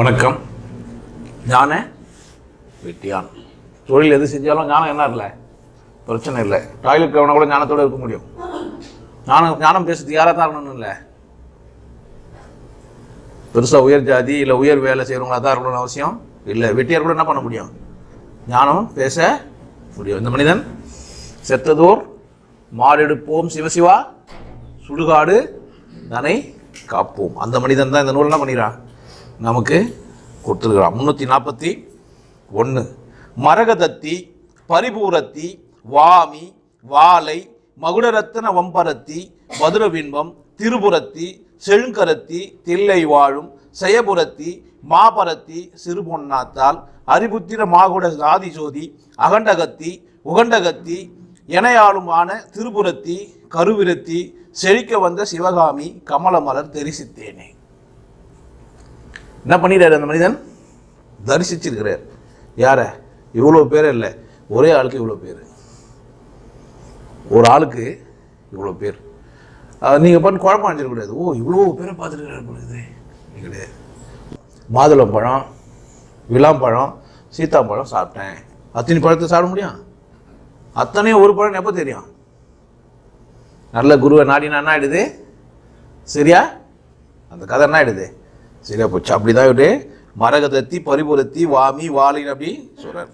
வணக்கம். ஞான வெட்டியான். தொழில் எது செஞ்சாலும் ஞானம் என்ன இல்லை பிரச்சனை இல்லை. டாய்லெட் கவனம் கூட ஞானத்தோட இருக்க முடியும். ஞானம் ஞானம் பேசுறது யாராக தான் இருக்கணும்னு இல்லை. பெருசாக உயர் ஜாதி இல்லை உயர் வேலை செய்கிறவங்களா தான் இருக்கணும்னு அவசியம் இல்லை. வெட்டியார் கூட என்ன பண்ண முடியும்? ஞானம் பேச முடியும். இந்த மனிதன் செத்ததோர் மாடெடுப்போம் சிவசிவா சுடுகாடு தனை காப்போம். அந்த மனிதன் தான் இந்த நூல் என்ன பண்ணிக்கிறான் நமக்கு கொடுத்துருக்கிறான் முந்நூற்றி நாற்பத்தி ஒன்று மரகதத்தி பரிபூரத்தி வாமி வாலை மகுடரத்தன வம்பரத்தி மதுரபின்பம் திருபுரத்தி செழுங்கரத்தி தில்லை வாழும் செயபுரத்தி மாபரத்தி சிறுபொன்னாத்தால் அரிபுத்திர மாகுட ஆதிஜோதி அகண்டகத்தி உகண்டகத்தி எனையாளுமான திருபுரத்தி கருவிரத்தி செழிக்க வந்த சிவகாமி கமலமலர் தரிசித்தேனே. என்ன பண்ணிடுறாரு அந்த மனிதன்? தரிசிச்சிருக்கிறார். யார? இவ்வளோ பேர் இல்லை. ஒரே ஆளுக்கு இவ்வளோ பேர். ஒரு ஆளுக்கு இவ்வளோ பேர். நீங்கள் பண்ண குழப்பம் அடைஞ்சிடக்கூடாது ஓ இவ்வளோ பேரை பார்த்துருக்கிறாரு பொழுது கிடையாது மாதுளம்பழம் விளாம்பழம் சீத்தாப்பழம் சாப்பிட்டேன். அத்தனை பழத்தை சாப்பிட முடியும்? அத்தனையும் ஒரு பழம் எப்போ தெரியும்? நல்ல குருவை நாடினா என்ன ஆகிடுது சரியா? அந்த கதை என்ன ஆகிடுது சரியா போச்சு. அப்படிதான் இவரு மரகதத்தி பரிபுரத்தி வாமி வாலின் அப்படி சொல்கிறார்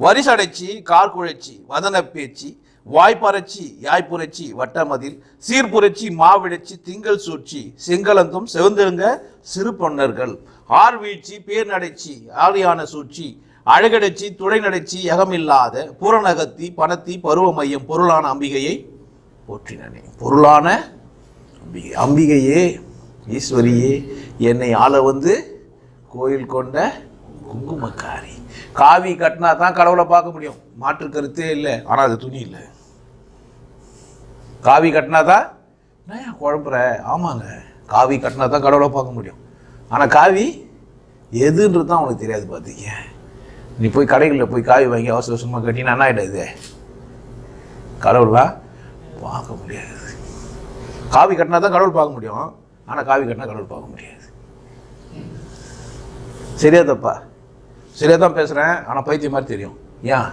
வரிசடைச்சி கார் குழைச்சி வதன பேச்சு வாய்ப்பறச்சி யாய்ப்புரட்சி வட்டமதில் சீர்புரட்சி மாவிடச்சி திங்கள் சூழ்ச்சி செங்கலந்தும் செவந்திருங்க சிறு பொன்னர்கள். ஆர்வீழ்ச்சி பேர் நடைச்சி ஆலியான சூழ்ச்சி அழகடைச்சி துணை நடைச்சி யகமில்லாத புறநகத்தி பணத்தி பருவ மையம் பொருளான அம்பிகையை போற்றினனே. பொருளான அம்பிகை. அம்பிகையே ஈஸ்வரியே என்னை ஆள வந்து கோயில் கொண்ட குங்குமக்காரி. காவி கட்டினா தான் கடவுளை பார்க்க முடியும். மாற்று கருத்தே இல்லை. ஆனால் அது துணி இல்லை. காவி கட்டினா தான் நான் ஏன் குழம்புற? ஆமாங்க. காவி கட்டினா தான் கடவுளை பார்க்க முடியும். ஆனால் காவி எதுன்றது தான் உனக்கு தெரியாது பார்த்தீங்க நீ போய் கடைகளில் போய் காவி வாங்கி அவசர அவசரமாக கட்டினா என்ன ஆகிடாது கடவுளாக பார்க்க முடியாது. காவி கட்டினா தான் கடவுள் பார்க்க முடியும். ஆனால் காவி கட்டினா கடவுள் பார்க்க முடியாது. சரியா தப்பா? சரியா தான் பேசுகிறேன் ஆனால் பைத்தியம் மாதிரி தெரியும். ஏன்?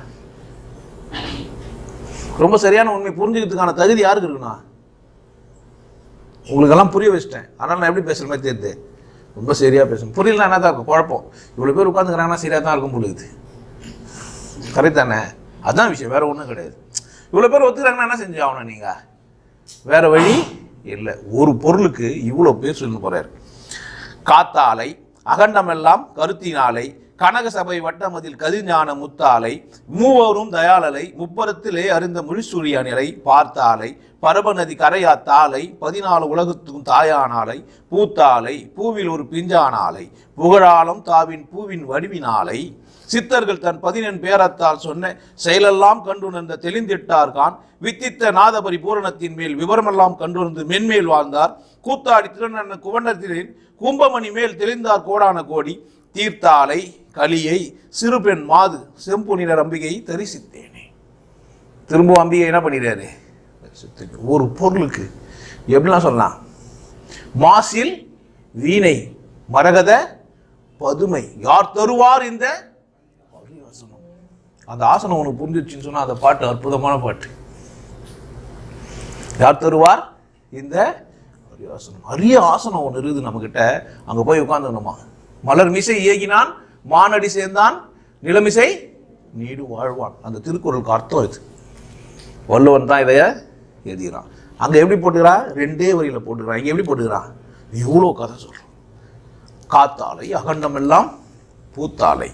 ரொம்ப சரியான உண்மை புரிஞ்சுக்கிறதுக்கான தகுதி யாருக்கு இருக்குண்ணா உங்களுக்கெல்லாம் புரிய வச்சிட்டேன். அதனால் நான் எப்படி பேசுகிற மாதிரி தெரியுது. ரொம்ப சரியாக பேசணும் புரியல என்ன தான் இருக்கும்? குழப்பம். இவ்வளோ பேர் உட்காந்துக்கிறாங்கன்னா சரியாக தான் இருக்கும் பொழுது கரெக்ட் தானே? அதுதான் விஷயம். வேறு ஒன்றும் கிடையாது. இவ்வளோ பேர் ஒத்துக்கிறாங்கன்னா என்ன செஞ்சு ஆகணும் நீங்கள் வேறு வழி? இல்லை ஒரு பொருளுக்கு இவ்வளோ பேர் சொல்லி போகிறார் காத்தாலை அகண்டமெல்லாம் கருத்தினாலை கனக சபை வட்டமதில் கதிர்ஞான முத்தாலை மூவரும் தயாளலை முப்பரத்திலே அறிந்த முழிசூரியானிலை பார்த்தாலை பரபநதி கரையாத்தாலை பதினாலு உலகத்துக்கும் தாயானாலை பூத்தாலை பூவில் ஒரு பிஞ்சானாலை புகழாலம் தாவின் பூவின் வடிவினாலை சித்தர்கள் தன் பதினெண் பேரத்தால் சொன்ன செயலெல்லாம் கண்டுணர்ந்த தெளிந்திட்டார்கான். வித்தித்த நாதபரி பூரணத்தின் மேல் விவரமெல்லாம் கண்டுணர்ந்து மென்மேல் வாழ்ந்தார். கூத்தாடி திருநன்ன குவண்டத்திலின் கும்பமணி மேல் தெளிந்தார் கோடான கோடி. தீர்த்தாலை கலியை சிறுபெண் மாது செம்பு நிற அம்பிகையை தரிசித்தேனே. திரும்ப அம்பிகை என்ன பண்ணிடுறாரு ஒரு பொருளுக்கு எப்படிலாம் சொல்லலாம்? மாசில் வீணை மரகத பதுமை. யார் தருவார் இந்த அந்த ஆசனம் உனக்கு புரிஞ்சிச்சுன்னு சொன்னால் அந்த பாட்டு அற்புதமான பாட்டு. யார் தருவார்? இந்த அரியாசனம் அரிய ஆசனம் ஒன்று இருக்குது நம்மக்கிட்ட அங்கே போய் உட்காந்துக்கணுமா மலர் மிசை இயக்கினான் மானடி சேர்ந்தான் நிலமிசை நீடு வாழ்வான். அந்த திருக்குறளுக்கு அர்த்தம் இது. வள்ளுவன் தான் இதைய எழுதுகிறான் அங்கே எப்படி போட்டுக்கிறான் ரெண்டே வரியில் போட்டுக்கிறான். இங்கே எப்படி போட்டுக்கிறான் இவ்வளோ கதை சொல்கிறான் காத்தாலை அகண்டமெல்லாம் பூத்தாலை.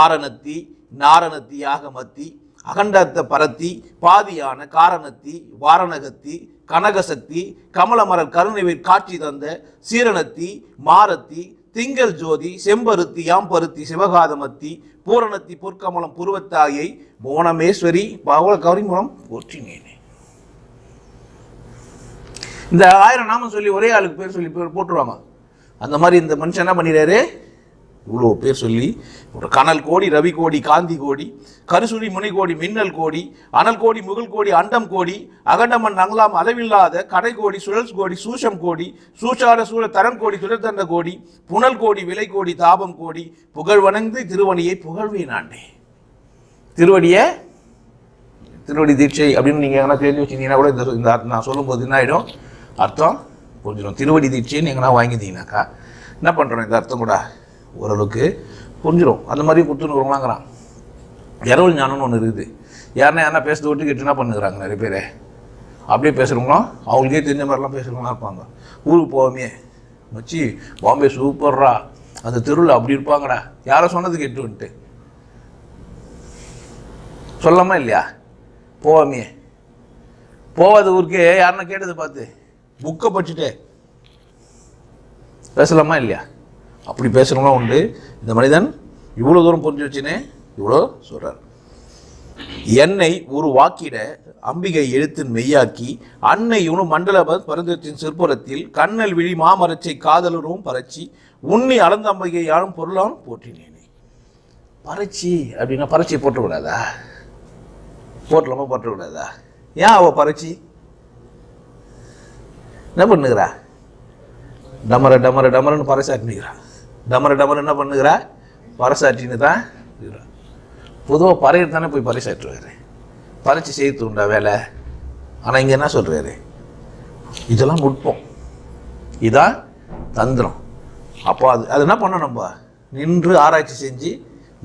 ஆரணத்தி நாரணத்தி யாகமத்தி அகண்டத்த பரத்தி பாதியான காரணத்தி வாரணகத்தி கனகசக்தி கமலமரர் கருணைவை காட்சி தந்த சீரணத்தி மாரத்தி திங்கள் ஜோதி செம்பருத்தி யாம்பருத்தி சிவகாதமத்தி பூரணத்தி பொற்கமலம் புருவத்தாயை மோனமேஸ்வரி பவள கௌரிமலம் போற்றினேனே. இந்த ஆயிரம் நாமம் சொல்லி ஒரே ஆளுக்கு பேர் சொல்லி போட்டுருவாங்க. அந்த மாதிரி இந்த மனுஷன் என்ன பண்ணிடுறாரு? இவ்வளோ பேர் சொல்லி ஒரு கனல் கோடி ரவி கோடி காந்தி கோடி கருசூரி முனை கோடி மின்னல் கோடி அனல் கோடி முகல் கோடி அண்டம் கோடி அகண்டமன் நங்கலாம் அளவில்லாத கடை கோடி சுழல் கோடி சூஷம் கோடி சூஷாட சூழ தரம் கோடி துடர்தண்ட கோடி புனல் கோடி விலை கோடி தாபம் கோடி புகழ் வணங்கு திருவணியை புகழ்வேன் ஆண்டே திருவடியை திருவடி தீட்சை அப்படின்னு நீங்கள் எங்கன்னா தெரிஞ்சு வச்சிருந்தீங்கன்னா கூட இந்த இந்த அர்த்தம் நான் சொல்லும்போது என்ன ஆகிடும் அர்த்தம் புரிஞ்சிடும். திருவடி தீட்சைன்னு எங்கன்னா வாங்கிட்டீங்கன்னாக்கா என்ன பண்ணுறோம் இந்த அர்த்தம் கூட? ஓரளவுக்கு புரிஞ்சிடும் அந்த மாதிரி கொடுத்துருக்குறவங்களாங்கிறான் இரவல் ஞானம்னு ஒன்று இருக்குது. யாருன்னா யாருன்னா பேசுறது விட்டு கெட்டுனா என்ன பண்ணுறாங்க நிறைய பேர். அப்படியே பேசுகிறவங்களும் அவங்களுக்கே தெரிஞ்ச மாதிரிலாம் பேசுகிறவங்களாம் இருப்பாங்க. ஊருக்கு போகாமே வச்சு பாம்பே சூப்பர்ரா. அந்த தெருவில் அப்படி இருப்பாங்கடா. யாரோ சொன்னது கெட்டு வந்துட்டு. சொல்லாமா இல்லையா? போவாமே போகாத ஊருக்கே யாருன்னா கேட்டது பார்த்து. புக்கை படிச்சுட்டே. பேசலாமா இல்லையா? அப்படி பேசுகிறவங்களும் உண்டு. இந்த மனிதன் இவ்வளோ தூரம் புரிஞ்சு வச்சுன்னு இவ்வளோ சொல்கிறார் என்னை ஒரு வாக்கிட அம்பிகை எழுத்தின் மெய்யாக்கி அன்னை இவனு மண்டலபத் பரந்தத்தின் சிற்புறத்தில் கண்ணல் விழி மாமரச்சை காதலரும் பறச்சி உன்னி அளந்த அம்பிகை யாரும் பொருளாம் போற்றினேனே. பறச்சி அப்படின்னா பறச்சி போட்டக்கூடாதா போட்டலாமா போட்டக்கூடாதா ஏன் அவ பறச்சி என்ன பண்ணுகிறா? டமர டமர டமரன்னு பறைசாட்டினுக்கிறா டமர டமர் என்ன பண்ணுகிறா? பறைசாற்றின்னு தான் பொதுவாக பறையிட்டு தானே போய் பறைசாற்றுவார். பறைச்சி செய்து உண்டா வேலை? ஆனால் இங்கே என்ன சொல்கிறாரு இதெல்லாம் நுட்பம். இதான் தந்திரம். அப்போ அது அது என்ன பண்ணணும் நம்ம? நின்று ஆராய்ச்சி செஞ்சு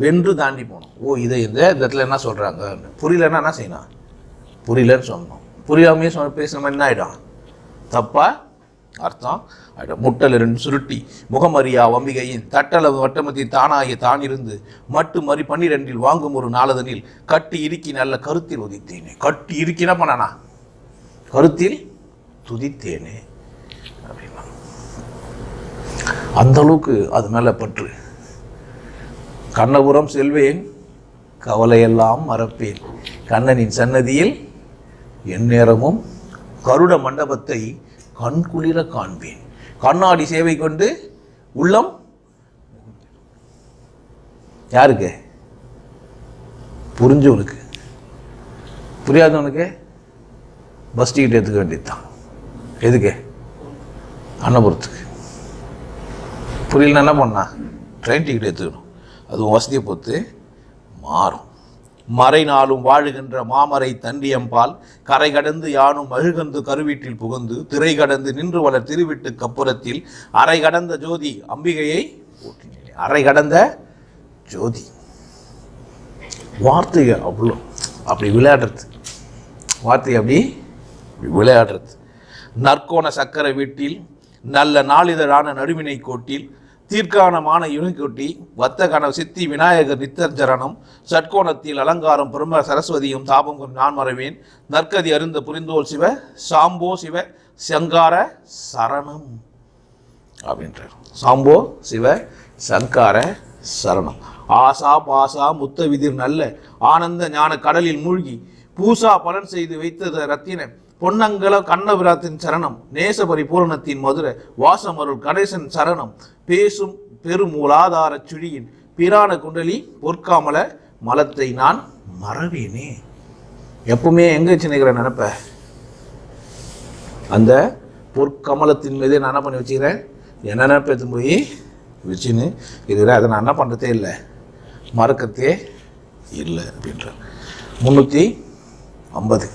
வென்று தாண்டி போகணும். ஓ இதை இந்த இடத்துல என்ன சொல்கிறாங்க புரியலன்னா என்ன செய்யணும்? புரியலன்னு சொல்லணும். புரியாமையே சொன்ன பேசின மாதிரி என்ன ஆகிடும் தப்பாக அர்த்தம்? ஆயிடும் சுருட்டி முகமறியா வம்பிகையின் தட்டளவு வட்டமதி தானாகிய தானிருந்து மட்டு மறி பன்னிரெண்டில் வாங்கும் ஒரு நாளதனில் கட்டி இறுக்கி நல்ல கருத்தில் உதித்தேனே. கட்டி இருக்கின பண்ணனா கருத்தில் துதித்தேனே. அப்படின்னா அந்த அளவுக்கு அது மேலே பற்று. கண்ணபுரம் செல்வேன் கவலையெல்லாம் மறப்பேன். கண்ணனின் சன்னதியில் எந்நேரமும் கருட மண்டபத்தை கண் குளிர காண்பேன். கண்ணாடி சேவை கொண்டு உள்ளம் யாருக்கு? புரிஞ்சவனுக்கு புரியாதவனுக்கு பஸ் டிக்கெட் எடுத்துக்க வேண்டியதுதான். எதுக்கு? அன்னபுரத்துக்கு. புரியலன்னா என்ன பண்ணா ட்ரெயின் டிக்கெட் எடுத்துக்கணும். அது உன் வசதியை பொறுத்து மாறும். மறை நாளும் வாழுகின்ற மாமரை தண்டியம்பால் கரை கடந்து யானும் மழுகந்து கருவீட்டில் புகுந்து திரை கடந்து நின்று வளர் திருவிட்டு கப்புறத்தில் அரை கடந்த ஜோதி அம்பிகையை போற்றினேன் அரை கடந்த ஜோதி. வார்த்தையை அவ்வளோ அப்படி விளையாடுறது. வார்த்தை அப்படி விளையாடுறது. நற்கோண சக்கர வீட்டில் நல்ல நாளிதழான நடுவினை கோட்டில் தீர்க்கானமான யுனிகொட்டி வத்த கனவு சித்தி விநாயகர் நித்தர்ஜரணம் சட்கோணத்தில் அலங்காரம் பிரம்ம சரஸ்வதியும் தாபம் நான் மறவேன். நற்கதி அருந்த புரிந்தோல் சிவ சாம்போ சிவ சங்கார சரணம் அப்படின்றார். சாம்போ சிவ சங்கார சரணம். ஆசா பாசா முத்த விதிர் நல்ல ஆனந்த ஞான கடலில் மூழ்கி பூசா பலன் செய்து வைத்தது ரத்தின பொன்னங்கல கண்ணபிராத்தின் சரணம் நேச பரிபூரணத்தின் மதுரை வாசமருள் கணேசன் சரணம் பேசும் பெருமூலாதார சுழியின் பிரான குண்டலி பொற்காமல மலத்தை நான் மறவேனே. எப்பவுமே எங்க வச்சுருக்கிற நினப்ப? அந்த பொற்கமலத்தின் மீதே நான் என்ன பண்ணி வச்சுக்கிறேன்? என்ன நினைப்ப போய்? வச்சுன்னு இருக்கிறேன் அதை நான் என்ன பண்ணுறதே இல்லை. மறக்கத்தே இல்லை அப்படின்ற முந்நூற்றி ஐம்பது.